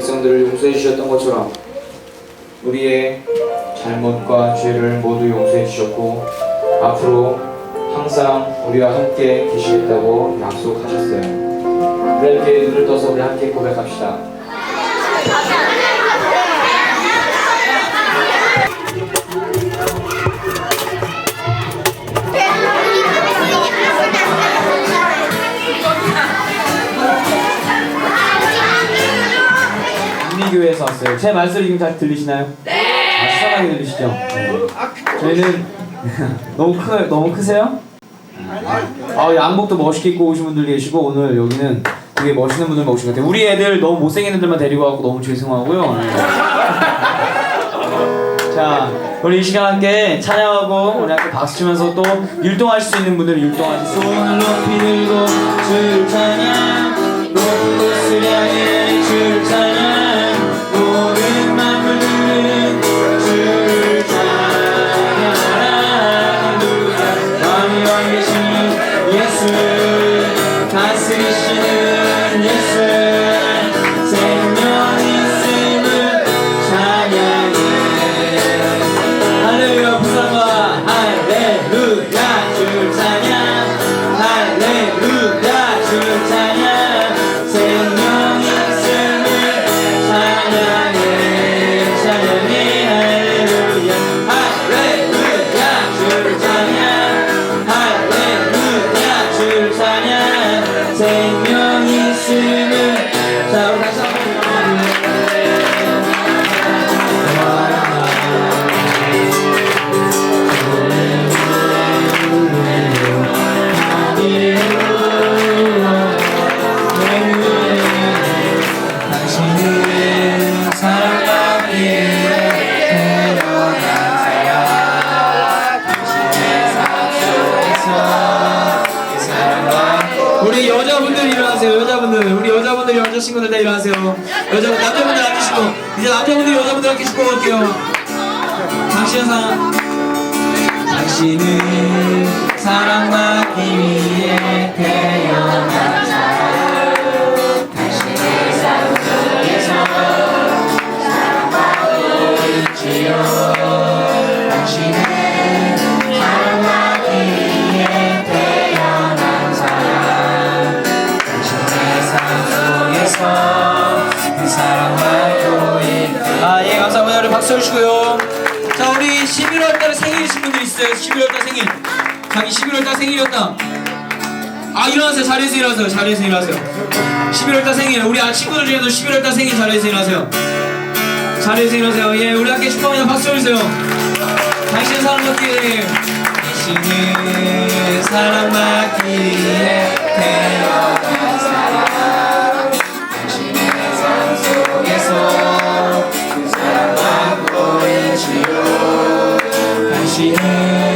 백성들을 용서해 주셨던 것처럼 우리의 잘못과 죄를 모두 용서해 주셨고 앞으로 항상 우리와 함께 계시겠다고 약속하셨어요. 함께 눈을 떠서 우리 함께 고백합시다. 교회에서 왔어요. 제 말소리 지금 잘 들리시나요? 네. 아, 시원하게 들리시죠? 네. 저희는 너무 크 너무 크세요? 아, 양복도 멋있게 입고 오신 분들 계시고 오늘 여기는 되게 멋있는 분들 오신 것 같아요. 우리 애들 너무 못생긴 애들만 데리고 와서 너무 죄송하고요. 네. 자, 우리 이 시간 함께 찬양하고 우리 함께 박수 치면서 또 율동하실 수 있는 분들은 율동하시고 손을 높이 들고 줄 찬양 친구들 다 일어나세요. 여자 남자분들 앉으시고 이제 남자분들 여자분들 함께 짚고 갈게요. 당신은 사랑 당신은 사랑받기 위해 주시고요. 자 우리 11월 달에 생일이신 분들 있어요? 11월 달 생일. 자기 11월 달 생일이었다 아 일어나세요. 자리에서 일어나세요. 자리에서 일어나세요. 11월 달 생일. 우리 아 친구들 중에도 11월 달 생일 자리에서 일어나세요. 자리에서 일어나세요. 예 우리 함께 축하합니다 박수 쳐주세요. 당신은 사랑받기 위해 당신은 사랑받기 위해 태어난 사람 당신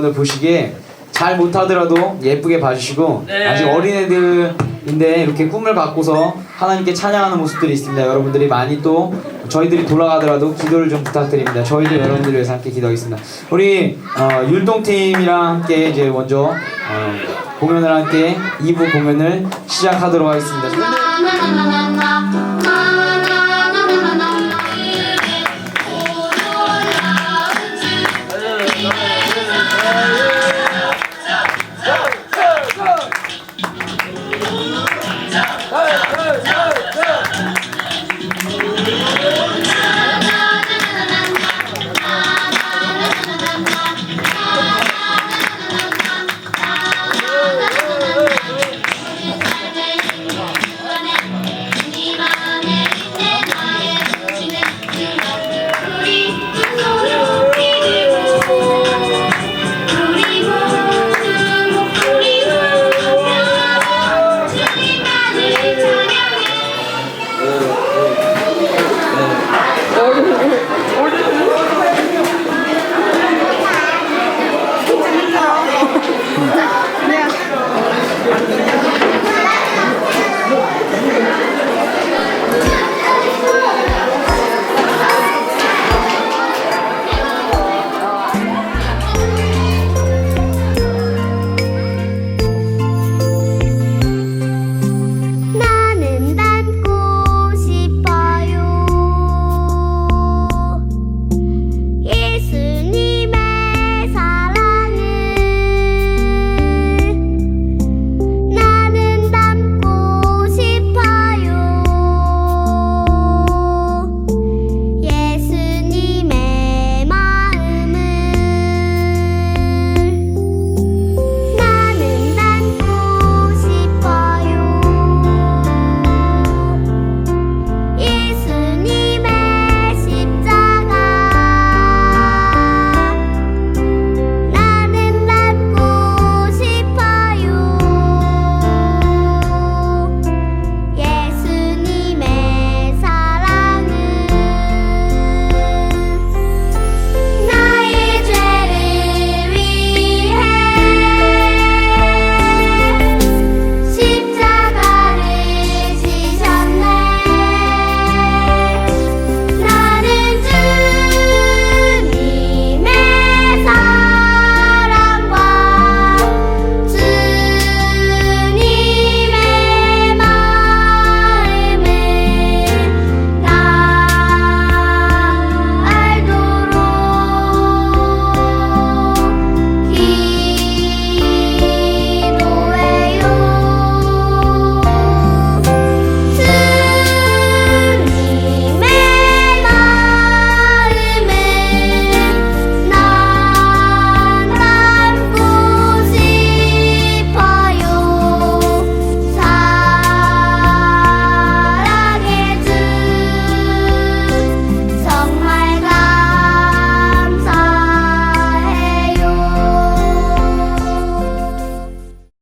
여러분들 보시기에 잘 못하더라도 예쁘게 봐주시고 아직 어린애들인데 이렇게 꿈을 갖고서 하나님께 찬양하는 모습들이 있습니다. 여러분들이 많이 또 저희들이 돌아가더라도 기도를 좀 부탁드립니다. 저희도 여러분들을 위해서 함께 기도하겠습니다. 우리 어, 율동팀이랑 함께 이제 먼저 어, 공연을 함께 2부 공연을 시작하도록 하겠습니다.